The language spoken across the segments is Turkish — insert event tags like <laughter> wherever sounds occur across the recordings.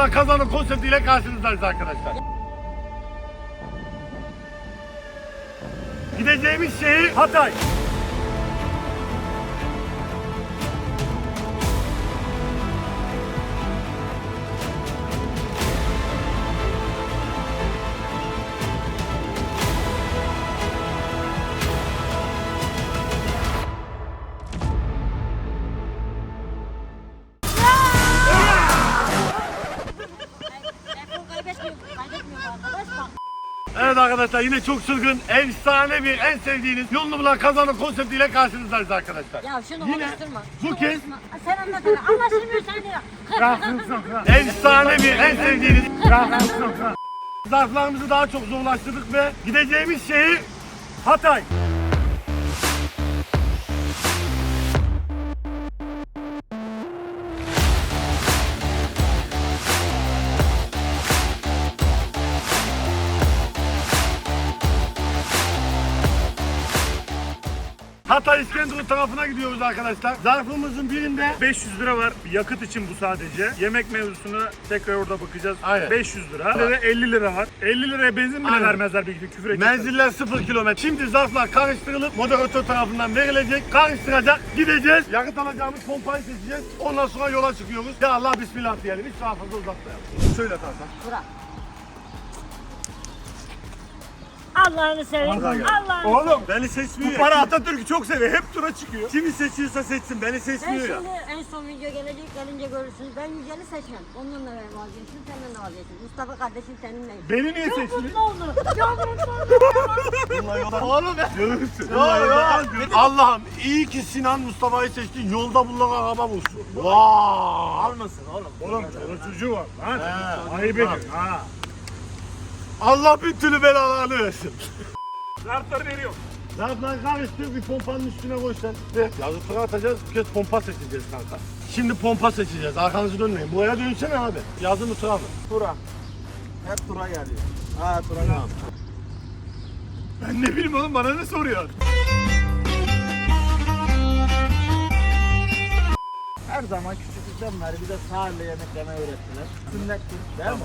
bulan kazanın konseptiyle karşınızdayız arkadaşlar. Gideceğimiz şehir Hatay. Arkadaşlar yine çok çılgın, efsane bir, en sevdiğiniz yolunu bulan kazanın konseptiyle karşınızdayız arkadaşlar. Ya şunu Yine konuşturma. bu kez- konuşma. Sen anlatsana. Anlaşılmıyor sen de. Efsane bir, en sevdiğiniz zarflarımızı daha çok zorlaştırdık ve gideceğimiz şehir Hatay. Hatay İskenderun tarafına gidiyoruz arkadaşlar. Zarfımızın birinde 500 lira var yakıt için bu sadece. Yemek mevzusuna tekrar orada bakacağız. Aynen. 500 lira. Bir de 50 lira var. 50 liraya benzin bile Aynen. vermezler bir gün küfür edecekler. Menziller 0 kilometre. Şimdi zarflar karıştırılıp moderatör tarafından verilecek. Karıştıracak. Gideceğiz. Yakıt alacağımız pompayı seçeceğiz. Ondan sonra yola çıkıyoruz. Ya Allah bismillah diyelim. Hiç daha fazla uzatmayalım. Söyle Tarkan. Bırak. Allah'ını seveyim. Allah'ını Oğlum beni seçmiyor. Bu para Atatürk'ü çok seviyor. Hep tura çıkıyor. Kimi seçiyorsa seçsin. Beni Ben seçmiyor ya. şimdi en son video gelecek gelince görürsünüz. Ben Yücel'i seçmem. Ondan da ben vazgeçtim, senden de vazgeçtim. Mustafa kardeşim seninle. Beni niye Çok seçmiyor? mutlu oldu. Çok mutlu oldu. Oğlum görürsün. Allah'ım iyi ki Sinan Mustafa'yı seçtin. Yolda bulunan araba bulsun. Vaa. Almasın oğlum. Oğlum çoluk çocuğu var lan. Ayıp ediyorsun ha. Allah bir türlü belalarını versin. Zarfları veriyorum. Zarflar karıştır bir pompanın üstüne koy sen. Ve yazı tura atacağız. Bir kez pompa seçeceğiz kanka. Şimdi pompa seçeceğiz. Arkanızı dönmeyin. Buraya dönsene abi. Yazı mı tura mı? Tura. Hep tura geliyor. Ha tura. Ben ne bileyim oğlum bana ne soruyorsun? Her zaman küçüklükten beri bir de sahille yemek yemeyi öğrettiler. Sünnettir değil mi?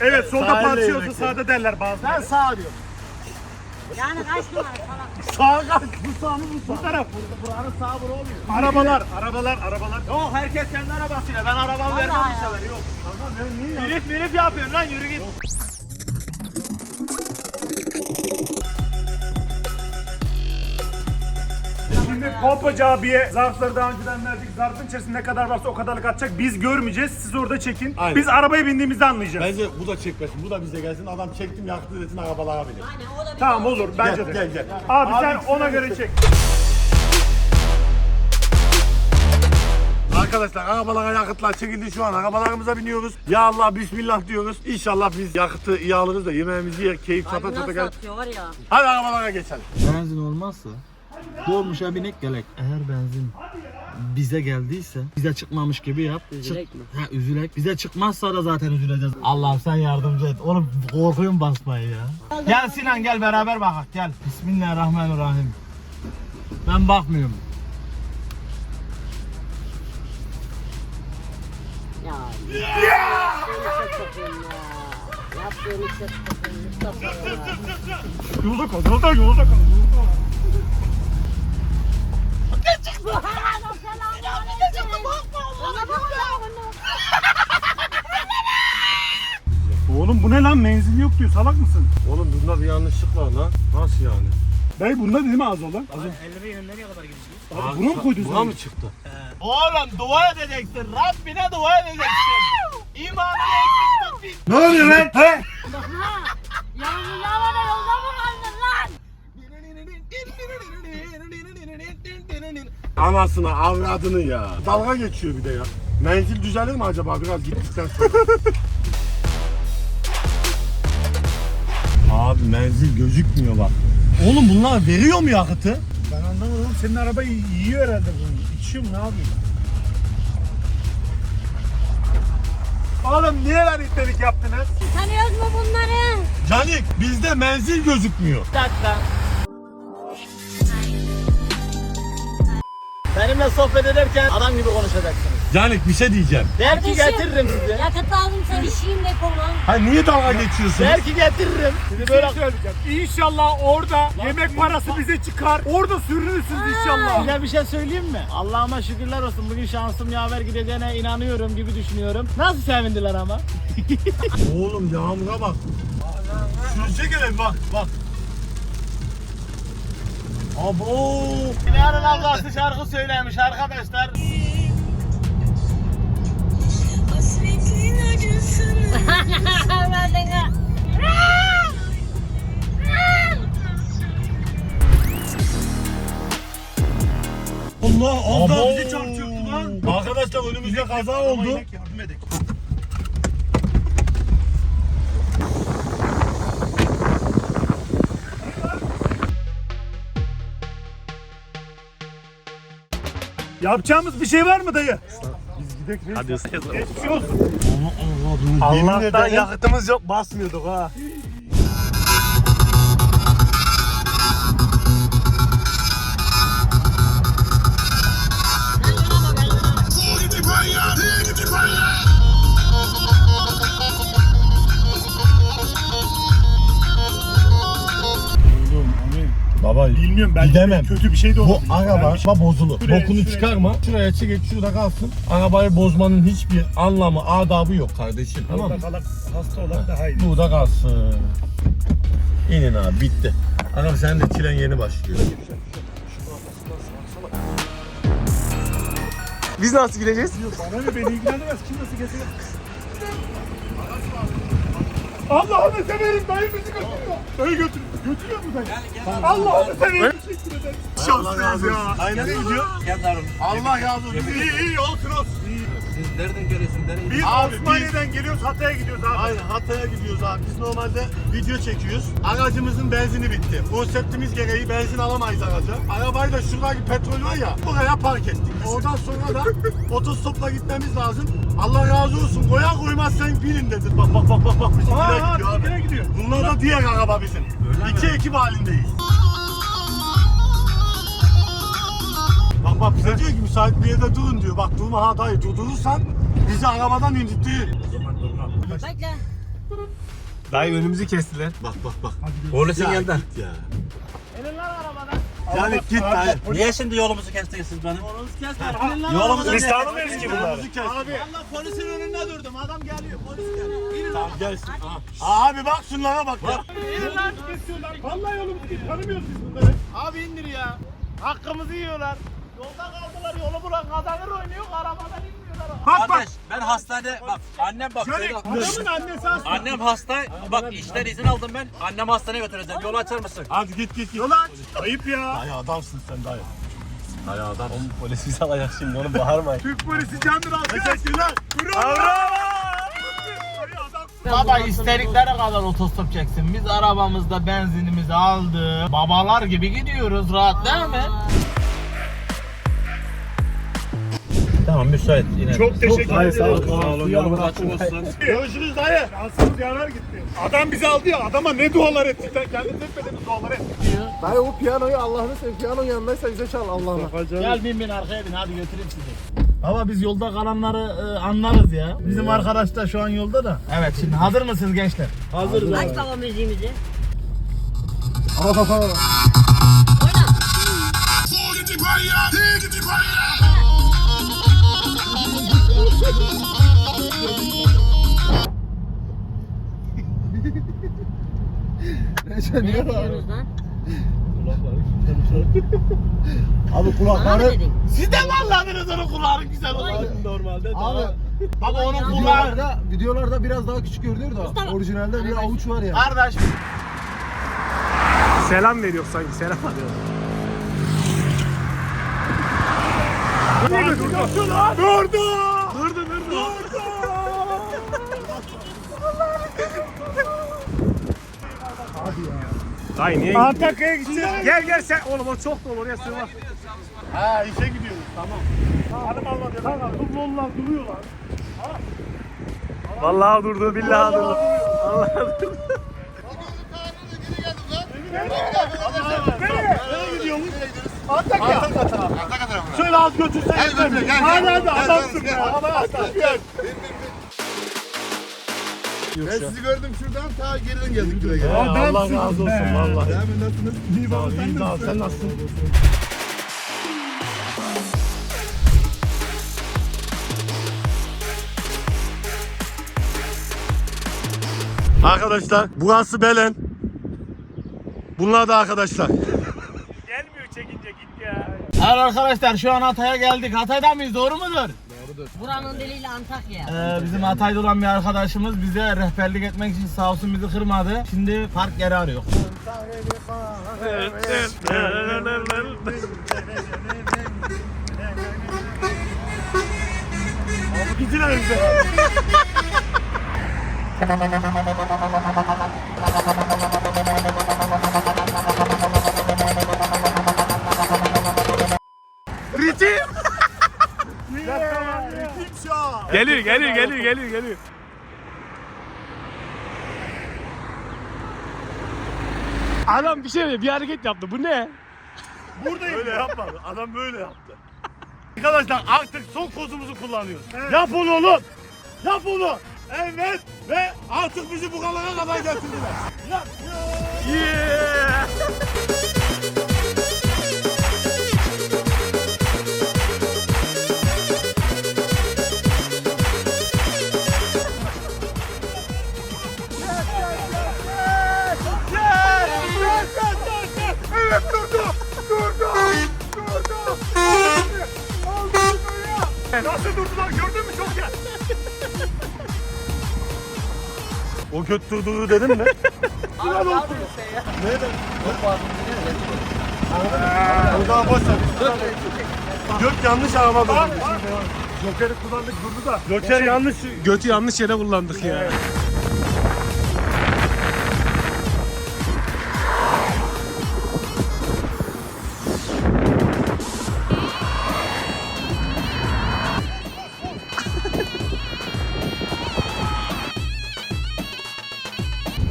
Evet solda Sahilde patlıyorsa yemek sağda derler. Ben sağ diyorum. Yani kaç numara falan. <laughs> Sağa kalk. Bu sağ mı bu Bu sağ? taraf. Buranın sağ bura olmuyor. Arabalar, arabalar, arabalar. Yok herkes kendi arabasıyla. Ben arabamı vermem ya. sefer yok. Kanka ben niye ya? Milif milif yapıyorsun lan yürü git. Şimdi pompacı abiye zarfları daha önceden verdik. Zarfın içerisinde ne kadar varsa o kadarlık atacak. Biz görmeyeceğiz. Siz orada çekin. Aynen. Biz arabaya bindiğimizde anlayacağız. Bence bu da çekmesin. Bu da bize gelsin. Adam çektim yaktı desin arabalara binin. Aynen o da bir Tamam olur bence Gel, de. gel, gel. Abi, Abi, sen ona göre çek. Arkadaşlar arabalara yakıtlar çekildi şu an. Arabalarımıza biniyoruz. Ya Allah bismillah diyoruz. İnşallah biz yakıtı iyi alırız da yemeğimizi yer. Keyif çata çata Nasıl gel. atıyor var ya. Hadi arabalara geçelim. Benzin olmazsa dolmuşa binek gelek. Eğer benzin bize geldiyse bize çıkmamış gibi yap. Üzülek Çık- mi? Ha üzülek. Bize çıkmazsa da zaten üzüleceğiz. Allah'ım sen yardımcı et. Oğlum korkuyorum basmayı ya. Gel Sinan gel beraber bakak gel. Bismillahirrahmanirrahim. Ben bakmıyorum. Ya. Ya. Ya. Yaptığını çok takıyorum Mustafa ya. Yolda kal, yolda, yolda kal. Yolda kal. Oğlum bu ne lan menzil yok diyor salak mısın? Oğlum bunda bir yanlışlık var lan. Nasıl yani? Dayı bunda değil mi az olan? Az Abi buna mı koydun Buna sen? mı çıktı? Oğlum dua edeceksin. Rabbine dua edeceksin. İmanını eksik tut. Ne oluyor lan? He? Yağmur yağmada yolda mı Anasını avradını ya. Dalga geçiyor bir de ya. Menzil düzelir mi acaba biraz gittikten sonra? <laughs> Abi menzil gözükmüyor bak. Oğlum bunlar veriyor mu yakıtı? Ben anlamadım. Senin arabayı yiyor herhalde bunu. İçiyor mu ne yapıyor? Oğlum niye lan itlerik yaptınız? Tanıyoruz mu bunları? Canik bizde menzil gözükmüyor. Bir dakika. Benimle sohbet ederken adam gibi konuşacaksınız. Yani bir şey diyeceğim. Belki getiririm sizi. Yakıt aldım işeyim de kullan. Ha niye dalga geçiyorsun? Belki getiririm. Sizi böyle söyleyeceğim. İnşallah orada yemek parası bize çıkar. Orada sürünürsünüz inşallah. Size bir şey söyleyeyim mi? Allah'ıma şükürler olsun. Bugün şansım yaver gideceğine inanıyorum gibi düşünüyorum. Nasıl sevindiler ama? <laughs> Oğlum yağmura bak. Çek hele bak bak. Abo. Yarın ablası şarkı söylemiş arkadaşlar. Hasretin acısını. <laughs> Allah Allah bizi çarpıyordu lan. Arkadaşlar önümüzde kaza oldu. Yardım. Yapacağımız bir şey var mı dayı? Hadi ısıt. Geçmiş olsun. Allah'tan yakıtımız yok basmıyorduk ha. Bilmiyorum ben Gidemem. kötü bir şey de bu olabilir. araba Ben bir şey- bozulur. Şuraya, Bokunu şuraya. çıkarma. Şuraya çek şurada kalsın. Arabayı bozmanın hiçbir anlamı, adabı yok kardeşim. Tamam mı? Kalan hasta olan daha iyi. Burada kalsın. İnin abi bitti. Aga sen de çilen yeni başlıyor. Biz nasıl gideceğiz? Bana ne beni ilgilendirmez. Kim nasıl getiriyor? Allah'ını severim dayı bizi götürüyor. Dayı götür. Götürüyor mu dayı? Allah'ını severim. Teşekkür ederim. Allah razı ya. Aynen gidiyor. Allah razı olsun. İyi iyi olsun olsun. Siz nereden geliyorsunuz? Nereye Biz Abi, Osmaniye'den geliyoruz Hatay'a gidiyoruz abi. Aynen Hatay'a gidiyoruz abi. Biz normalde video çekiyoruz. Aracımızın benzini bitti. Konseptimiz gereği benzin alamayız araca. Arabayı da şuradaki petrol var ya buraya park ettik. Oradan sonra da <laughs> otostopla gitmemiz lazım. Allah razı olsun. Koyar koymaz sen binin dedi. Bak bak bak bak bak bizimkiler Aa, gidiyor abi. gidiyor. Bunlar da diğer araba bizim. İki ekip halindeyiz. Bak bak bize diyor ki müsait bir yerde durun diyor. Bak durma ha dayı durdurursan bizi arabadan indirttir. Bekle. Dayı önümüzü kestiler. Bak bak bak. Polisin Ya yanında. git ya. Elin lan arabadan. Yani git dayı. Niye şimdi yolumuzu kestiniz siz benim? Yolumuzu lan Yolumuzu. Biz tanımıyoruz ki bunları. Abi. Allah polisin önünde durdum. Adam geliyor. Polis geliyor. Tamam gelsin. Aha. Abi bak şunlara bak ya. İnin lan. Kesiyorlar. Vallahi yolumuzu. Tanımıyoruz biz bunları. Abi indir ya. Hakkımızı yiyorlar. Yolda kaldılar. Yolu bulan kazanır oynuyor. Arabadan inmiyorlar. Bak bak. Kardeş ben hastanede bak annem bak. Şöyle adamın annesi hasta. Annem hasta. Bak işten izin aldım ben. Annem hastaneye götüreceğim. Yolu açar mısın? Hadi git git git. Yol aç. Ayıp ya. Dayı adamsın sen dayı. Dayı adam. Polis bizi alacak şimdi onu bağırmayın. Türk polisi candır alkış. Teşekkürler. Baba istedikleri kadar otostop çeksin. Biz arabamızda benzinimizi aldık. Babalar gibi gidiyoruz rahat değil mi? Tamam müsait yine. Çok teşekkür ederim. sağ olun, sağ olun. Yolumuz açık olsun. <laughs> Görüşürüz dayı. Şansımız yaver gitti. Adam bizi aldı ya. Adama ne dualar ettik. Sen kendin etmediğimiz dualar ettik. Dayı o piyanoyu Allah'ını seveyim piyanonun yanındaysa bize çal Allah'ına. Gel bin bin arkaya bin. Hadi götüreyim sizi. Baba biz yolda kalanları e, anlarız ya. Bizim arkadaş da şu an yolda da. Evet şimdi hazır mısınız gençler? Hazırız. Aç baba müziğimizi. Oyna. Neyse Ne niye lan? Abi Bana mı kulakları... dedin? Siz de mi anladınız onun kulağı güzel olur? Normalde Abi Baba onun kulağı... videolarda, videolarda biraz daha küçük görünüyor da orijinalde bir avuç var ya. Kardeş Selam veriyor sanki. Selam? Durdu. Durdu durdu. Ay niye Antakya'ya gideceğiz. Gel gel sen. Oğlum o çok dolu oraya sığmaz. Ha işe gidiyoruz tamam. Hanım almadı. Kanka dublonlar duruyorlar. Vallahi durdu billahi durdu. Vallahi durdu. Nereye gidiyormuş? Antakya. Antakya tarafı. Şöyle az götürsen yeter mi? Hadi hadi adamsın be. Arabaya atla. Ben sizi gördüm şuradan ta geriden geldik buraya. Allah razı olsun vallahi. Devam nasılsınız? İyi baba sen nasılsın? Sen nasılsın? Arkadaşlar burası Belen. Bunlar da arkadaşlar. Gelmiyor çekince git ya. Evet arkadaşlar şu an Hatay'a geldik. Hatay'da mıyız doğru mudur? Buranın diliyle Antakya. Ee, bizim Hatay'da olan bir arkadaşımız bize rehberlik etmek için sağ olsun bizi kırmadı. Şimdi park yeri arıyor. Gidin önce. <laughs> Geliyor geliyor geliyor geliyor. Adam bir şey bir hareket yaptı. Bu ne? Buradayım. Böyle yapmadı. Adam böyle yaptı. <laughs> Arkadaşlar artık son kozumuzu kullanıyoruz. Yap onu oğlum. Yap onu. Evet. Ve artık bizi bu kalana kadar getirdiler. Yap. Yeah! Nasıl durdular gördün mü çok ya. O göt durduğunu dedim mi? <laughs> Abi olsun. Neden? O daha boş ver. Gök yanlış araba durdu. Joker'i kullandık durdu da. Joker yanlış. Götü yanlış yere kullandık ya.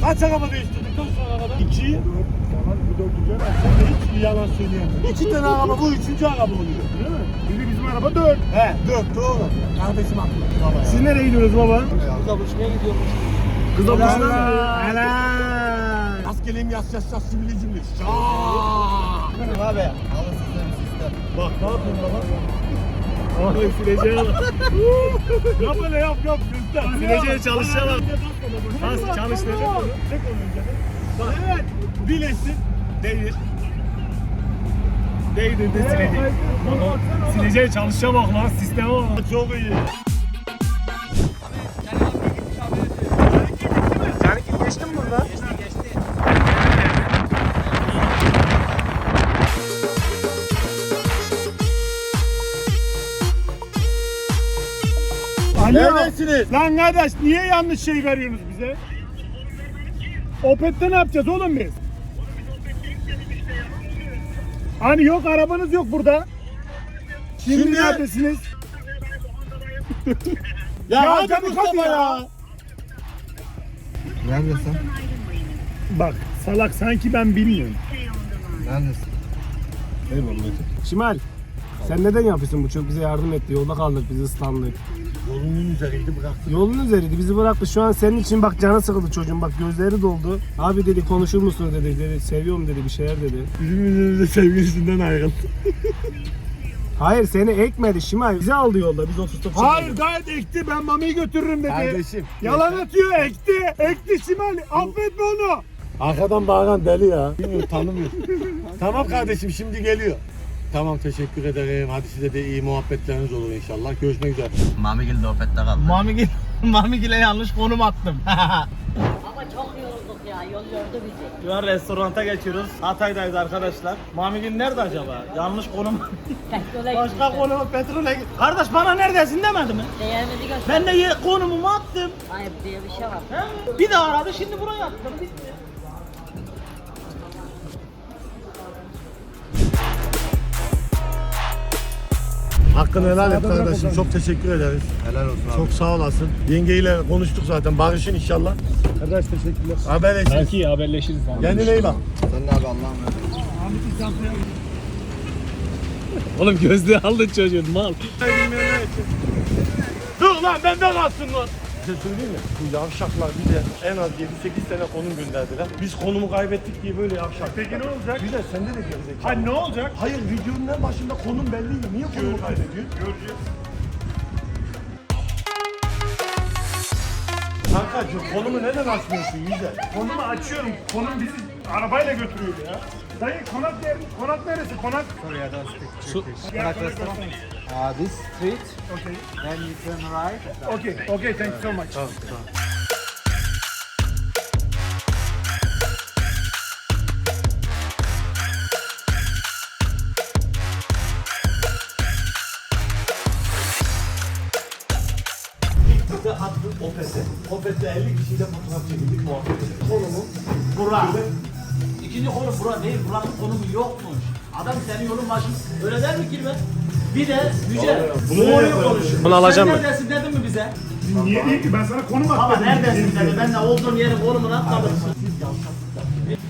Kaç araba değiştirdik kaç tane araba? İki. Hiç yalan söyleyemem. İki tane araba bu üçüncü araba oluyor. Değil mi? Şimdi bizim araba dört. He dört doğru. Kardeşim haklı. Baba ya. Siz nereye gidiyorsunuz baba? Kıza buluşmaya gidiyormuş. Kız ablasına Helal. Helal. Maskeliyim yas yas yas simili cimri. Şaaaa. Abi. Alın bir sistem. Bak ne yapıyorsun baba? Ay sileceğe bak. <laughs> Yap öyle yap yap. Sileceğe çalışacağım. Nasıl onu önce. Bak. Evet. Bilesin. Değil. Değdirdi sileceği. Sileceğe çalışacağım bak lan sisteme bak. Çok iyi. Yani geçtin mi burada? Neredesiniz? Lan kardeş niye yanlış şey veriyorsunuz bize? Opet'te ne yapacağız oğlum biz? Hani yok arabanız yok burada. Şimdi, Şimdi- neredesiniz? <laughs> Ya, Ya hadi hadi Mustafa ya. ya. Neredesin? Bak salak sanki ben bilmiyorum. Neredesin? Şimal sen neden yapıyorsun bu çok bize yardım etti yolda kaldık bizi ıslandık. Yolunun üzeriydi bıraktı. Yolun üzeriydi bizi bıraktı şu an senin için bak canı sıkıldı çocuğun bak gözleri doldu. Abi dedi konuşur musun dedi, dedi seviyorum dedi bir şeyler dedi. Bizim yüzümüzde sevgilisinden ayrıldı. Hayır seni ekmedi Şimal bizi aldı yolda biz otostop Hayır gayet ekti ben Mami'yi götürürüm dedi. Kardeşim. Yalan atıyor ekti. Ekti Şimal affetme onu. Arkadan bağıran deli ya. Bilmiyorum tanımıyor. tamam kardeşim şimdi geliyor. Tamam teşekkür ederim. Hadi size de iyi muhabbetleriniz olur inşallah. Görüşmek üzere. Mamigil de Opet'te kaldı. Mamigil, <laughs> Mamigil'e yanlış konum attım. <laughs> Ama çok yorulduk ya. Yol yordu bizi. Şu an restoranta geçiyoruz. Hatay'dayız arkadaşlar. Mamigil nerede acaba? Yanlış konum. Petrole <laughs> Başka gitmişler. konumu petrole git. Kardeş bana neredesin demedi mi? Değerimizi göster. Ben de ye- konumumu attım. Hayır diye bir şey var. He? Bir daha aradı şimdi buraya attım. Bitti. Hakkını helal et kardeşim. Çok teşekkür ederiz. Helal olsun Çok sağ olasın. Yengeyle konuştuk zaten. Barışın inşallah. Kardeş teşekkürler. Haberleşiriz. Belki haberleşiriz. Kendine iyi bak. Oğlum gözlüğü aldın çocuğun mal. Dur lan benden kalsın lan. Bir şey söyleyeyim mi? Bu yavşaklar bize en az 7-8 sene konum gönderdiler. Biz konumu kaybettik diye böyle yavşak. Peki ne olacak? Güzel sende de gerizekalı. Ha ne olacak? Hayır videonun en başında konum belliydi. Niye konumu kaybediyorsun? Göreceğiz. Kankacığım konumu neden açmıyorsun Yüce? Konumu açıyorum. Konum bizi arabayla götürüyor ya. Dayı konak yer, konak neresi? Konak. Sorry, I don't speak Turkish. Uh, this street, Okay. then you turn right. Okay, okay, thank you so much. Bize attık Opet'e. Opet'te 50 kişiyle fotoğraf çekildik muhabbet ettik. Konumu Bura. İkinci konu bura değil. Buranın konumu yokmuş. Adam senin yolun başın. Öyle der mi ki be? Bir de Yüce. Doğruyu konuşuyor. Bunu alacağım Sen ben. neredesin dedin mi bize? Niye değil ki? Ben sana konum Baba atmadım. neredesin dedi. Ben de olduğum yerin konumunu atmadım.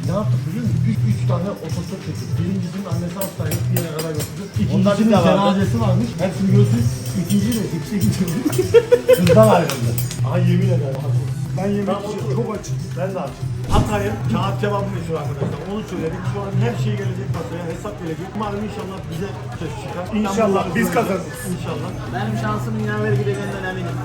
ne yaptık biliyor musun? 3 3 tane otostop çektik. Birincisinin annesi hastaymış bir yere kadar götürdük. Onda bir İkincisinin de vardı. cenazesi varmış. Hepsini görsün. İkinci de ikisi gidiyordu. Kızdan ayrıldı. Aha yemin ederim. Ben yemek Ben için çok açım. Ben de açım. Hatay'ın kağıt kebabı meşhur arkadaşlar. Onu söyledik. Şu an her şey gelecek masaya. Hesap gelecek. Umarım inşallah bize ses çıkar. İnşallah, biz kazanırız. İnşallah. Benim şansımın yaver gideceğinden eminim.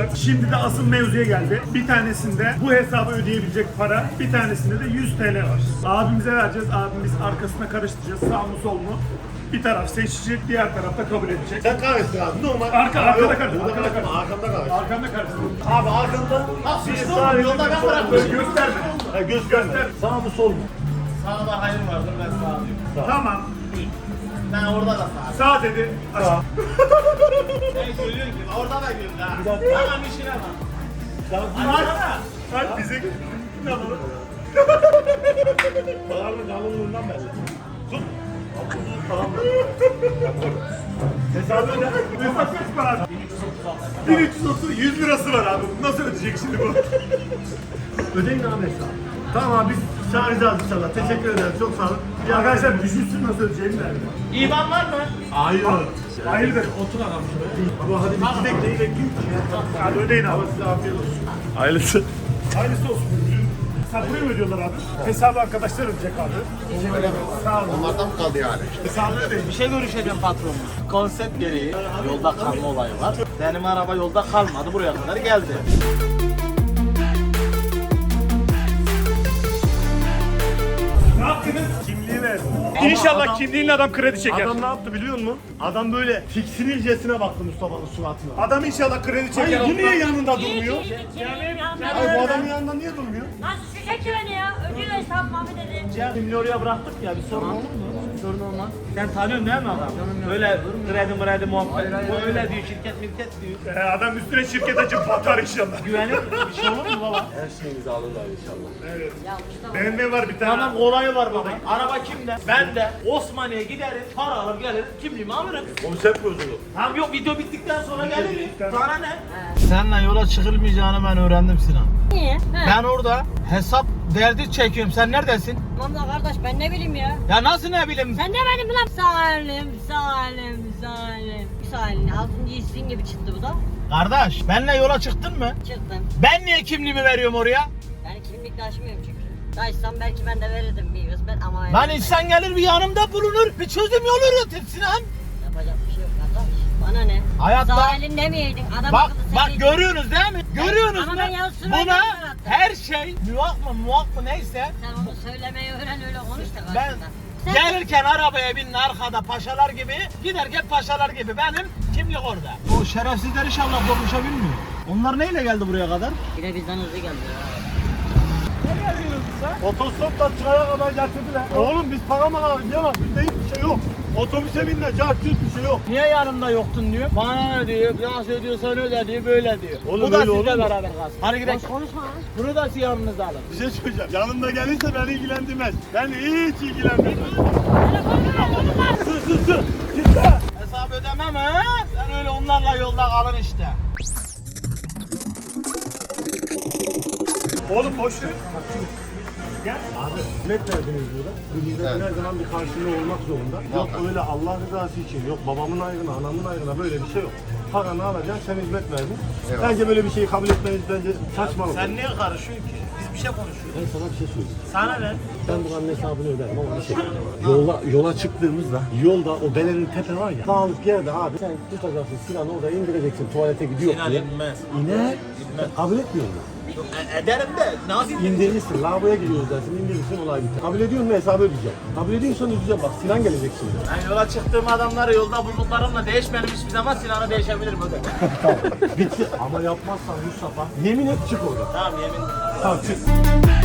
Arkadaşlar. Şimdi de asıl mevzuya geldi. Bir tanesinde bu hesabı ödeyebilecek para, bir tanesinde de 100 TL var. Abimize vereceğiz. Abimiz arkasına karıştıracağız. Sağ mı sol mu? Bir taraf seçecek, diğer taraf da kabul edecek. Sen kahretsin abi. Normal. Arka- Abi arkada yok, karıştır, burada arkada karıştırma, karıştır. Arkamda karıştır. Arkanda karıştır. Abi arkamda. sıçtı bir oğlum, yolda ben bırakmışım. Gösterme. Ha, gösterme. Sağ mı sol mu? Sağda hayır vardır ben sağ. Tamam. Ben orada da sağ. Sağ dedi. Sağ. Ben söylüyorum ki orada da gördü ha. Tamam işine bak. Açsana. Hadi bize ne yapalım? Paranın kalınlığından belli. Tut. Hesabı öde. Hesap kaç para? 1330, 100 lirası var abi. Nasıl ödeyecek şimdi bu? Ödeyin abi hesabı. Tamam abi biz çağıracağız inşallah. Teşekkür ederim. Çok sağ olun. Bir Arkadaşlar düşünsün nasıl ödeyeceğini de. İban var mı? Hayır. Hayırdır? Otur adam şuraya. Ama hadi biz gidelim. Neyi bekliyoruz? Hadi ödeyin abi. Size afiyet olsun. Hayırlısı. Hayırlısı olsun. Sen buraya mı ödüyorlar abi? Hesabı arkadaşlar ödeyecek abi. Sağ olun. Onlardan mı kaldı yani? Hesabı ödeyin. Bir şey görüşeceğim patronla. Konsept gereği yolda kalma olayı var. Benim araba yolda kalmadı buraya kadar geldi. İnşallah adam- kimliğinle adam kredi çeker. Adam ne yaptı biliyor musun? Adam böyle tiksinircesine baktı Mustafa'nın suratına. Adam inşallah kredi çeker. Hayır bu niye yanında durmuyor? Hayır bu adamın yanında niye durmuyor? Nasıl şişek beni ya? Ödüyor hesap Mami dedi. Şimdi oraya bıraktık ya bir sorun olur mu? Sorun olmaz. Sen tanıyorsun değil mi adam? Öyle kredi kredi muhabbet. Bu öyle diyor şirket mirket diyor. Ee, adam üstüne şirket açıp batar inşallah. Güvenir bir şey olur mu baba? Ya Mustafa. BMW var bir tane. Tamam olayı var baba. Araba kimde? Ben de Osmaniye giderim, para alır gelirim, kimliğimi alırım. Konsept bozuldu. Tamam yok video bittikten sonra gelirim. Sana ne? Seninle yola çıkılmayacağını ben öğrendim Sinan. Niye? He. Ben orada hesap derdi çekiyorum. Sen neredesin? Tamam da kardeş ben ne bileyim ya. Ya nasıl ne bileyim? Sen demedin mi lan? Salim, Salim, Salim. Salim, altıncı hissin gibi çıktı bu da. Kardeş benle yola çıktın mı? Çıktın. Ben niye kimliğimi veriyorum oraya? Ben kimlik taşımıyorum çünkü. Taşsam belki ben de verirdim bir kısmet ama... Lan ben- insan gelir bir yanımda bulunur. Bir çözüm yolu üretir Sinan. Yapacak bir şey yok kardeş. Bana ne? Hayatta- mi yedin? Adam Bak akıllı bak görüyorsunuz değil mi? Görüyorsunuz mu? ben Buna her şey muak mı muak mı neyse Sen onu söylemeyi öğren öyle konuş da ben karşında. Sen gelirken arabaya binin arkada paşalar gibi giderken paşalar gibi benim kimlik orada. O şerefsizler inşallah dolmuşa bilmiyor. Onlar neyle geldi buraya kadar? bir de bizden hızlı geldi ya. Otostopla çaya kadar getirdiler. Oğlum biz para mı harcayamaz. Bizde hiçbir şey yok. Otobüse bin de cart curt bir şey yok. Niye yanımda yoktun diyor. Bana ne diyor, nasıl ödüyorsan öde diyor, böyle diyor. Oğlum Bu da öyle sizle mu? beraber kalsın. Hadi gidelim. Konuşma lan. Bunu da siz yanınıza alın. Bir şey söyleyeceğim. Yanımda gelirse beni ilgilendirmez. Beni hiç ilgilendirmez. Sır sır sır. Gitme. Hesap ödemem ha. Sen öyle onlarla yolda kalın işte. Oğlum boş ver. Gel. Abi hizmet verdiniz burada. Bu hizmetin her zaman bir karşılığı olmak zorunda. Yok öyle Allah rızası için, yok babamın ayrına, anamın ayrına böyle bir şey yok. Paranı alacaksın, sen hizmet verdin. Bence böyle bir şeyi kabul etmeniz bence saçmalık. Sen niye karışıyorsun ki? Biz bir şey konuşuyoruz. Ben sana bir şey söyleyeyim. Sana ne? Ben buranın hesabını öderim ama bir şey. Yola, yola çıktığımızda yolda o belenin tepe var ya. Dağlık yerde abi sen tutacaksın Sinan'ı orada indireceksin tuvalete gidiyor Sinan inmez. İner. Kabul etmiyor mu? E, ederim de nasıl İndirirsin, lavaboya gidiyoruz dersin, indirirsin olay biter. Kabul ediyor musun hesabı ödeyeceğim. Kabul ediyorsan ödeyeceğim bak Sinan gelecek şimdi. Ben yola çıktığım adamları yolda bulduklarımla değişmedim hiçbir zaman Sinan'ı değişebilirim öyle. <laughs> Bitti. Ama yapmazsan Mustafa yemin et çık oradan. tamam yemin. Tamam çık.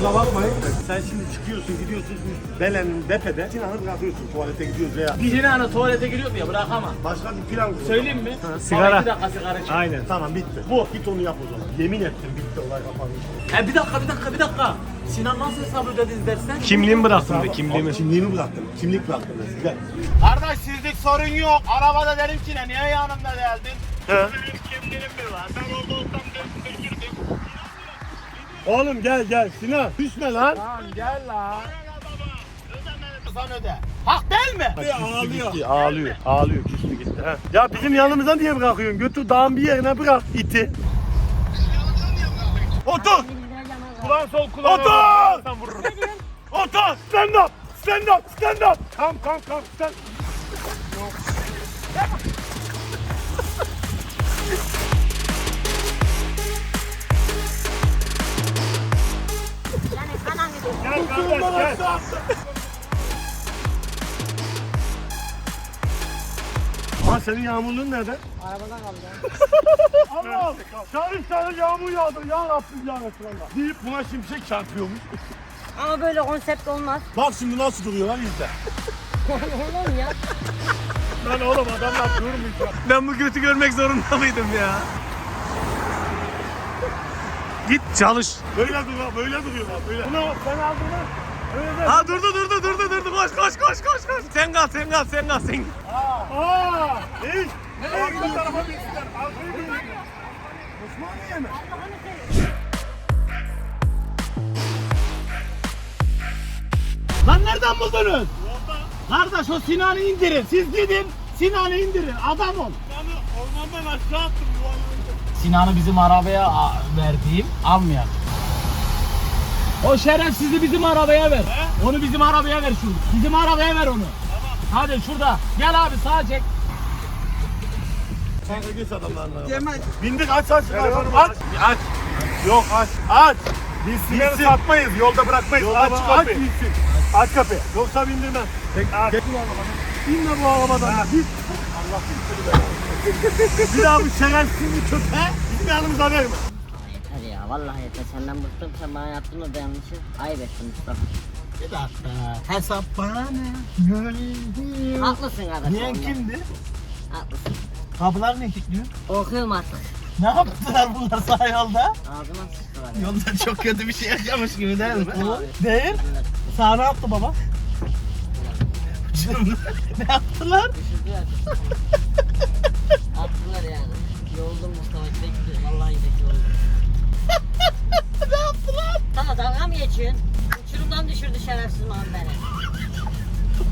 Kusura bakmayın. Sen şimdi çıkıyorsun, gidiyorsun Belen'in depede. Sinan'ı bırakıyorsun tuvalete gidiyoruz veya Bir Sinan'ı tuvalete giriyor ya bırakamam. başka bir plan kur. Söyleyeyim mi? sigara. Bana iki dakika sigara çek. Aynen tamam bitti. Bu git onu yap o zaman. Yemin ettim bitti olay kapandı. E bir dakika bir dakika bir dakika. Sinan nasıl hesap ödediniz dersen? Kimliğimi bıraktım de kimliğimi. Kimliğimi bıraktım. Kimlik bıraktım ben size. Kardeş sizlik sorun yok. Arabada dedim ki ne niye yanımda geldin? He. Benim kimliğim mi var? Ben orada olsam girdim. Oğlum gel gel Sinan. Düşme lan. Tamam gel la. Sen öde. Hak değil mi? Ağlıyor. Gitti, ağlıyor. Ağlıyor. Küstü gitti. He. Ya bizim yanımıza niye bırakıyorsun? Götür dağın bir yerine bırak iti. Otur. Kulağın sol kulağın. Otur. Sen. Otur. Stand up. Stand up. Stand up. Come come come. Stand. Yani Gel kardeş gel. Ama senin yağmurluğun nerede? Arabadan kaldı. Allah! Şarif sana yağmur yağdı. Ya Rabbim ya Resulallah. Deyip buna şimşek çarpıyormuş. <laughs> Ama böyle konsept olmaz. Bak şimdi nasıl duruyorlar izle. Olur mu ya? Lan oğlum adamlar durmuyor. Ben bu götü görmek zorunda mıydım ya? Git çalış. Böyle duruyor, böyle duruyorlar. Böyle. Bunu sen aldın mı? Öyle de. Ha durdu durdu durdu durdu koş koş koş koş koş. Sen kal sen kal sen kal sen. Aa! İyi. Nereye gidiyorsun? tarafa binsinler. Arkaya binsinler. Osmaniye mi? Lan nereden buldunuz? Kardeş o Sinan'ı indirin. Siz gidin Sinan'ı indirin. Adam ol. Ormandan aşağı attım. Sinan'ı bizim arabaya verdiğim almayak. O şerefsizi bizim arabaya ver. Onu bizim arabaya ver şunu. Bizim arabaya ver onu. Hadi şurada. Gel abi sağa çek. De geç adamların arabaya. Bindik aç aç. Aç. Aç. Yok aç. Aç. Biz Sinan'ı satmayız, yolda bırakmayız. Yolda Aç şu kapıyı. aç. Aç kapıyı. Yoksa bindirmem. Aç. Binme bu arabadan. Git. Allah seni <laughs> Bir daha bu şerefsiz bir köpeğe bizim yanımıza verme. Yeter ya vallahi yeter. Senden bıktım. Sen bana yaptın o yanlışı. Ayıp ettin Mustafa. Bir dakika. Hesap bana ne? Haklısın kardeşim. Niye onda. kimdi? Haklısın. Kapılar ne kilitliyor? Korkuyorum artık. Ne yaptılar bunlar sağ yolda? Ağzıma sıçtılar. ya. Yolda çok kötü bir şey yaşamış gibi değil mi? Değil. Sağ ne yaptı baba? <laughs> Ne yaptılar? Düşürdüler. Vallahi bekliyorum. ne yaptılar? Sana dalga mı geçiyorsun? Uçurumdan düşürdü şerefsiz man beni.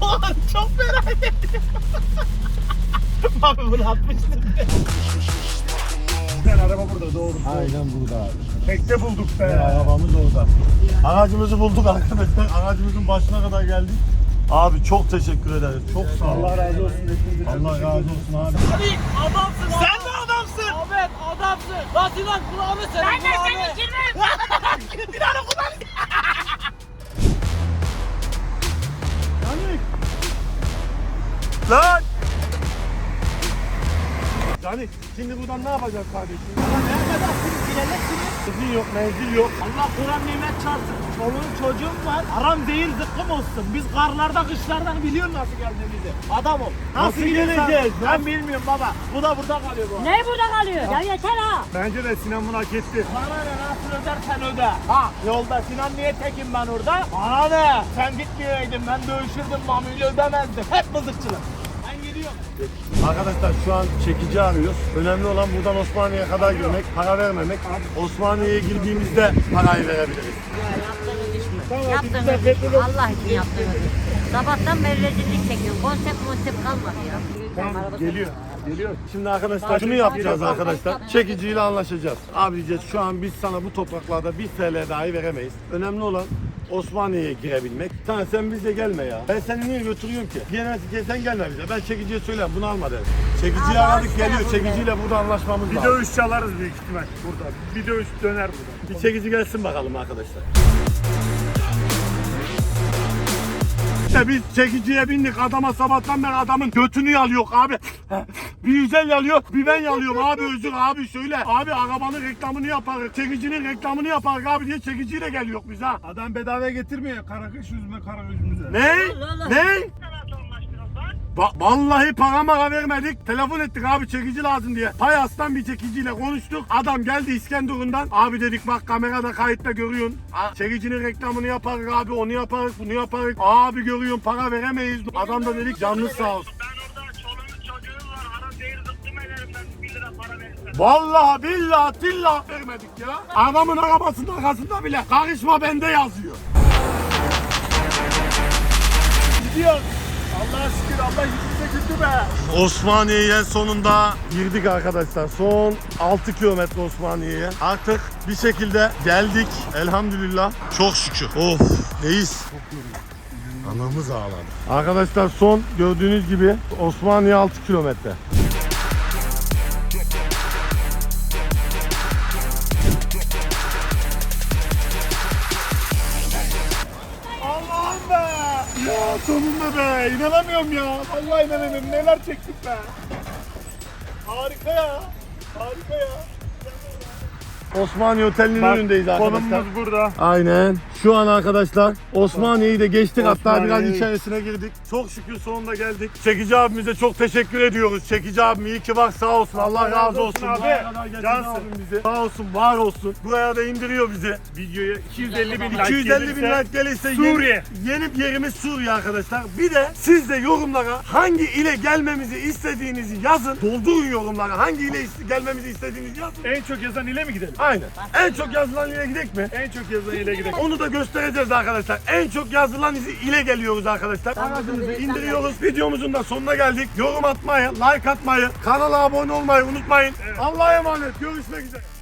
Ulan çok merak ediyorum. Abi bunu atmıştım. Sen araba burada doğru. Aynen burada abi. Tekte bulduk be. Arabamız orada. Aracımızı bulduk arkadaşlar. Aracımızın başına kadar geldik. Abi çok teşekkür ederiz. Çok sağ ol. Allah razı olsun. Allah razı olsun abi. Adamsın Sen adamsın. Ahmet adamsın. Lan Sinan kulağını senin Ben de seni kirmem. Sinan'ı kulağını. Lan! Cani şimdi buradan ne yapacağız kardeşim? Menzil yok, menzil yok. Allah Kur'an nimet çarpsın. Çoluğun çocuğun var. Haram değil zıkkım olsun. Biz karlarda kışlardan biliyoruz nasıl geldiğimizi. Adam ol. Nasıl gidiyorsan- geleceğiz? Ben bilmiyorum baba. Bu da burada kalıyor bu. Ne burada kalıyor? Ya yeter ha. Bence de Sinan bunu hak etti. Bana ne nasıl ödersen öde. Ha yolda Sinan niye tekim ben orada? Bana ne? Sen gitmeyeydin ben dövüşürdüm mamuyla ödemezdim. Hep mızıkçılık. Arkadaşlar şu an çekici arıyoruz. Önemli olan buradan Osmaniye'ye kadar girmek, para vermemek. Osmaniye'ye girdiğimizde parayı verebiliriz. Yaptığınız iş? Allah için yaptığınız iş. Sabahtan beri rezillik çekiyorum. Konsept konsept kalmadı ya. Geliyor. Geliyor. Şimdi arkadaşlar şunu yapacağız arkadaşlar. Çekiciyle anlaşacağız. Abi diyeceğiz şu an biz sana bu topraklarda 1 TL dahi veremeyiz. Önemli olan Osmaniye'ye girebilmek. Tamam sen bize gelme ya. Ben seni niye götürüyorum ki? Diyemezsin ki sen gelme bize. Ben çekiciye söyleyeyim bunu alma derim. Çekiciyi Aa, aradık geliyor. bunu Çekiciyle burada anlaşmamız Bir lazım. dövüş çalarız büyük ihtimal burada. Bir dövüş döner burada. Bir çekici gelsin bakalım arkadaşlar. İşte biz çekiciye bindik adama sabahtan beri adamın götünü yalıyor abi. Bir güzel yalıyor bir ben yalıyorum abi özür abi söyle. Abi arabanın reklamını yaparız çekicinin reklamını yaparız abi diye çekiciyle geliyor biz ha. Adam bedavaya getirmiyor. Kara kış yüzme kara yüzümüze. Ne? Ne? Ba- vallahi para mara vermedik. Telefon ettik abi çekici lazım diye. Payas'tan bir çekiciyle konuştuk. Adam geldi İskenderun'dan. Abi dedik bak kamerada kayıtta görüyorsun. A- Çekicinin reklamını yaparız abi onu yaparız bunu yaparız. Abi görüyorsun para veremeyiz. Adam da dedik canınız sağ olsun. Vallahi billahi tillah vermedik ya. Adamın arabasının arkasında bile karışma bende yazıyor. Gidiyor. Allah'a şükür Allah yüzümüze güldü be. Osmaniye'ye sonunda girdik arkadaşlar. Son 6 kilometre Osmaniye'ye. Artık bir şekilde geldik. Elhamdülillah. Çok şükür. Of reis. Anamız ağladı. Arkadaşlar son gördüğünüz gibi Osmaniye 6 kilometre. Sonunda be. İnanamıyorum ya. Vallahi inanamıyorum. Neler çektik be. Harika ya. Harika ya. Osmaniye Oteli'nin önündeyiz arkadaşlar. konumuz burada. Aynen. Şu an arkadaşlar Osmaniye'yi de geçtik hatta biraz içerisine girdik. Çok şükür sonunda geldik. Çekici abimize çok teşekkür ediyoruz. Çekici abim iyi ki bak sağ olsun. Allah, razı olsun. abi. Cansın. bizi. Sağ olsun var olsun. Buraya da indiriyor bizi. Videoya 250 bin like 250 bin gelirse like gelirse Suriye. Yeni, yenip yerimiz Suriye arkadaşlar. Bir de siz de yorumlara hangi ile gelmemizi istediğinizi yazın. Doldurun yorumlara. Hangi ile is- gelmemizi istediğinizi yazın. en çok yazan ile mi gidelim? Aynen. En çok yazılan ile gidelim mi? En çok yazan ile gidelim. Onu da göstereceğiz arkadaşlar. En çok yazılan izi ile geliyoruz arkadaşlar. Aracımızı indiriyoruz. Videomuzun da sonuna geldik. Yorum atmayı, like atmayı, kanala abone olmayı unutmayın. Allah'a emanet. Görüşmek üzere.